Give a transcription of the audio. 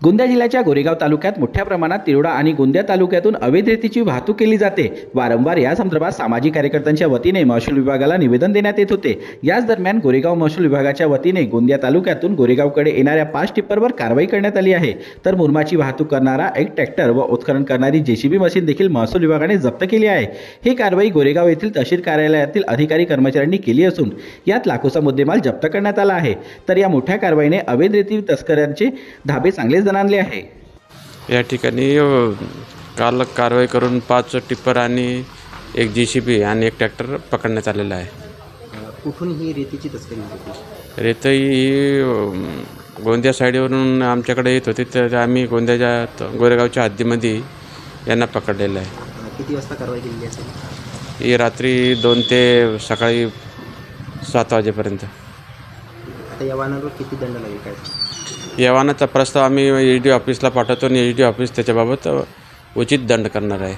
गोंदिया जिल्ह्याच्या गोरेगाव तालुक्यात मोठ्या प्रमाणात तिरोडा आणि गोंदिया तालुक्यातून अवैध रेतीची वाहतूक केली जाते. वारंवार या संदर्भात सामाजिक कार्यकर्त्यांच्या वतीने महसूल विभागाला निवेदन देण्यात येत होते. याच दरम्यान गोरेगाव महसूल विभागाच्या वतीने गोंदिया तालुक्यातून गोरेगावकडे येणाऱ्या पाच टिप्परवर कारवाई करण्यात आली आहे. तर मुरमाची वाहतूक करणारा एक ट्रॅक्टर व उत्खनन करणारी जेसीबी मशीन देखील महसूल विभागाने जप्त केली आहे. ही कारवाई गोरेगाव येथील तहसील कार्यालयातील अधिकारी कर्मचाऱ्यांनी केली असून यात लाखोचा मुद्देमाल जप्त करण्यात आला आहे. तर या मोठ्या कारवाईने अवैध रेती तस्करांचे धाबे चांगले चांगलेच दणाणले आहे. या ठिकाणी अ, काल कारवाई करून पाच टिप्पर आणि एक जी सी बी आणि एक ट्रॅक्टर पकडण्यात आलेला आहे. कुठून ही रेतीची तस्करी होती? रेतई ही अ, गोंदिया साईडवरून आमच्याकडे येत होती तर आम्ही गोंदियाच्या त- गोरेगावच्या हद्दीमध्ये यांना पकडलेलं आहे. किती वाजता कारवाई केलेली असेल? ही रात्री दोन ते सकाळी सात वाजेपर्यंत. आता या वाहनावर किती दंड लागेल काय? यवानाचा प्रस्ताव आम्ही एच डी ऑफिसला पाठवतो आणि एच डी ऑफिस त्याच्याबाबत उचित दंड करणार आहे.